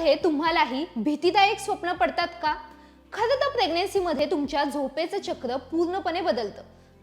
प्रेग्नेन्सीमध्ये तुम्हालाही भीतीदायक स्वप्न पडतात का? खरं तर प्रेग्नेन्सीमध्ये तुमच्या झोपेचं चक्र पूर्णपणे बदलतं.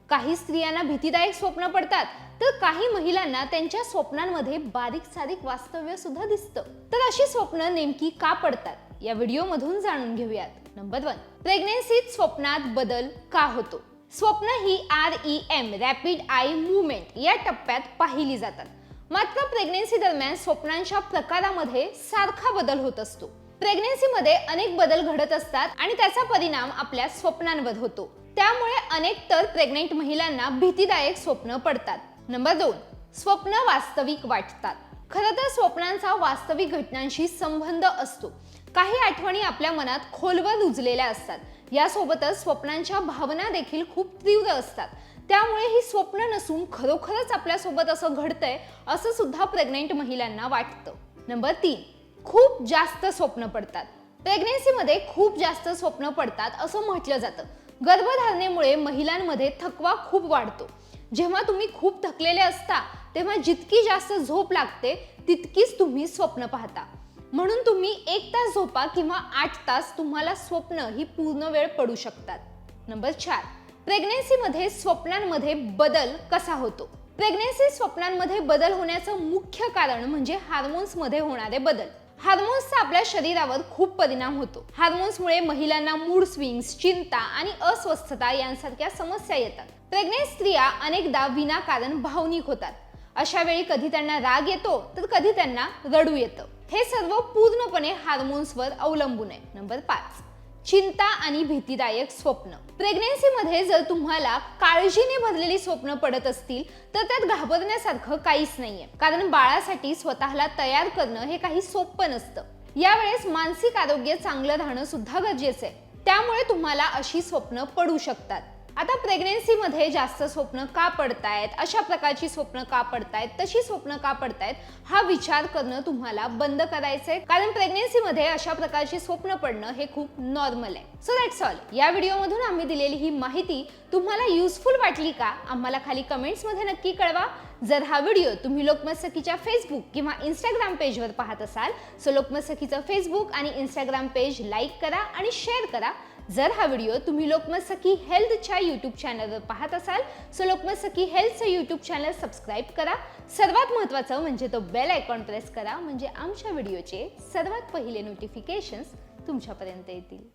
काही स्त्रियांना भीतीदायक स्वप्न पडतात तर काही महिलांना त्यांच्या स्वप्नांमध्ये बारीक सारीक वास्तव्य सुद्धा दिसतं. तर अशी स्वप्न नेमकी का पडतात? या व्हिडिओमधून जाणून घेऊयात. नंबर वन प्रेग्नेन्सीत स्वप्नात बदल का होतो? स्वप्न ही R E M rapid eye movement या टप्प्यात पाहिली जातात. मात्र प्रेग्नेन्सी दरम्यान स्वप्नांच्या प्रकारामध्ये सारखा बदल होत असतो. प्रेग्नेन्सीमध्ये अनेक बदल घडत असतात आणि त्याचा परिणाम आपल्या स्वप्नांवर होतो. त्यामुळे अनेक तर प्रेग्नेंट महिलांना भीतीदायक स्वप्न पडतात. नंबर दोन स्वप्न वास्तविक वाटतात. खरं तर स्वप्नांचा वास्तविक घटनांशी संबंध असतो. काही आठवणी आपल्या मनात खोलवर रुजलेल्या असतात. यासोबतच स्वप्नांच्या भावना देखील खूप तीव्र असतात. त्यामुळे ही स्वप्न नसून खरोखरच आपल्यासोबत असं घडतंय असं सुद्धा प्रेग्नेंट महिलांना वाटतं. नंबर तीन खूप जास्त स्वप्न पडतात. प्रेग्नेन्सीमध्ये खूप जास्त स्वप्न पडतात असं म्हटलं जातं. गर्भधारणेमुळे महिलांमध्ये थकवा खूप वाढतो. जेव्हा तुम्ही खूप थकलेले असता तेव्हा जितकी जास्त झोप लागते तितकीच तुम्ही स्वप्न पाहता. म्हणून तुम्ही एक तास झोपा किंवा आठ तास तुम्हाला स्वप्न ही पूर्ण वेळ पडू शकतात. नंबर चार प्रेग्नेन्सीमध्ये स्वप्नांमध्ये बदल कसा होतो? प्रेग्नेन्सी स्वप्नांमध्ये बदल होण्याचं मुख्य कारण म्हणजे हार्मोन्समध्ये होणारे बदल. हार्मोन्सचा आपल्या शरीरावर खूप परिणाम होतो. हार्मोन्समुळे महिलांना मूड स्विंग्स चिंता आणि अस्वस्थता यांसारख्या समस्या येतात. प्रेग्नेंट स्त्रिया अनेकदा विनाकारण भावनिक होतात. अशा वेळी कधी त्यांना राग येतो तर कधी त्यांना रडू येतं. हे सर्व पूर्णपणे हार्मोन्सवर अवलंबून आहे. नंबर पाच. चिंता आणि भीतीदायक स्वप्न. प्रेग्नेन्सीमध्ये जर तुम्हाला काळजीने भरलेली स्वप्न पडत असतील तर त्यात घाबरण्यासारखं काहीच नाहीये. कारण बाळासाठी स्वतःला तयार करणं हे काही सोपं नसतं. यावेळेस मानसिक आरोग्य चांगलं राहणं सुद्धा गरजेचं आहे. त्यामुळे तुम्हाला अशी स्वप्न पडू शकतात. आता प्रेग्नेन्सीमध्ये जास्त स्वप्न का पडतायत? अशा प्रकारची स्वप्न का पडतायत? तशी स्वप्न का पडतायत? हा विचार करणं तुम्हाला बंद करायचंय. कारण प्रेग्नेन्सीमध्ये अशा प्रकारची स्वप्न पडणं हे खूप नॉर्मल आहे. सो दॅट्स ऑल या व्हिडिओमधून आम्ही दिलेली ही माहिती तुम्हाला युजफुल वाटली का? आम्हाला खाली कमेंट्समध्ये नक्की कळवा. जर हा व्हिडिओ तुम्ही लोकमतसखीच्या फेसबुक किंवा इंस्टाग्राम पेजवर पाहत असाल सो लोकमतसखीचं फेसबुक आणि इंस्टाग्राम पेज लाईक करा आणि शेअर करा. जर हा व्हिडिओ तुम्ही लोकमत सखी हेल्थच्या यूट्यूब चॅनलवर पाहत असाल सो लोकमत सखी हेल्थचं यूट्यूब चॅनल सबस्क्राईब करा. सर्वात महत्त्वाचं म्हणजे तो बेल आयकॉन प्रेस करा म्हणजे आमच्या व्हिडिओचे सर्वात पहिले नोटिफिकेशन्स तुमच्यापर्यंत येतील.